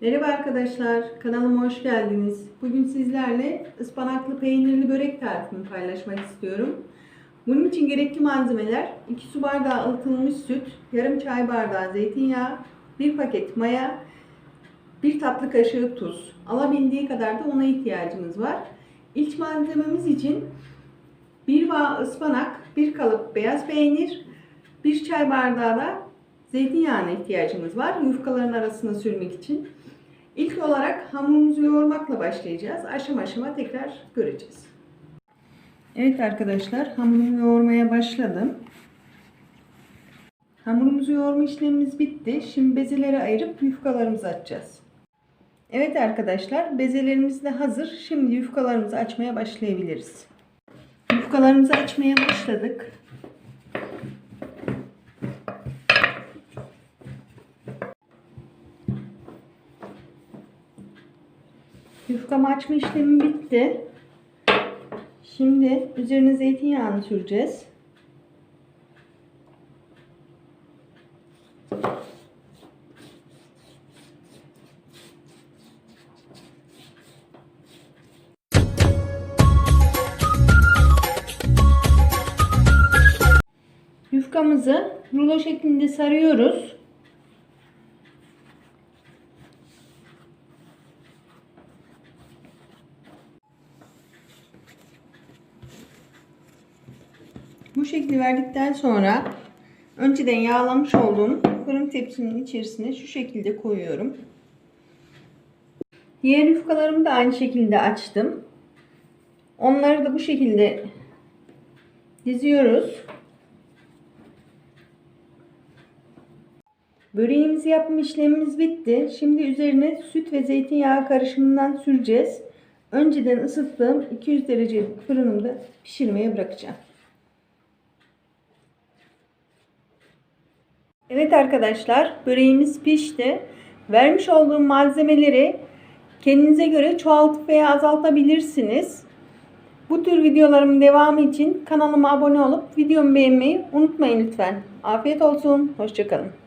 Merhaba arkadaşlar, kanalıma hoş geldiniz. Bugün sizlerle ıspanaklı peynirli börek tarifimi paylaşmak istiyorum. Bunun için gerekli malzemeler 2 su bardağı ılıtılmış süt, yarım çay bardağı zeytinyağı, 1 paket maya, 1 tatlı kaşığı tuz. Alabildiği kadar da una ihtiyacımız var. İlk malzememiz için 1 bağ ıspanak, 1 kalıp beyaz peynir, 1 çay bardağı da zeytinyağına ihtiyacımız var. Yufkaların arasına sürmek için. İlk olarak hamurumuzu yoğurmakla başlayacağız. Aşama aşama tekrar göreceğiz. Evet arkadaşlar hamurumu yoğurmaya başladım. Hamurumuzu yoğurma işlemimiz bitti. Şimdi bezeleri ayırıp yufkalarımızı açacağız. Evet arkadaşlar bezelerimiz de hazır. Şimdi yufkalarımızı açmaya başlayabiliriz. Yufkalarımızı açmaya başladık. Yufkamı açma işlemi bitti. Şimdi üzerine zeytinyağını süreceğiz. Yufkamızı rulo şeklinde sarıyoruz. Şekli verdikten sonra önceden yağlamış olduğum fırın tepsinin içerisine şu şekilde koyuyorum. Diğer yufkalarımı da aynı şekilde açtım. Onları da bu şekilde diziyoruz. Böreğimizi yapma işlemimiz bitti. Şimdi üzerine süt ve zeytinyağı karışımından süreceğiz. Önceden ısıttığım 200 derecelik fırınımda pişirmeye bırakacağım. Evet arkadaşlar böreğimiz pişti. Vermiş olduğum malzemeleri kendinize göre çoğaltıp veya azaltabilirsiniz. Bu tür videolarımın devamı için kanalıma abone olup videomu beğenmeyi unutmayın lütfen. Afiyet olsun. Hoşçakalın.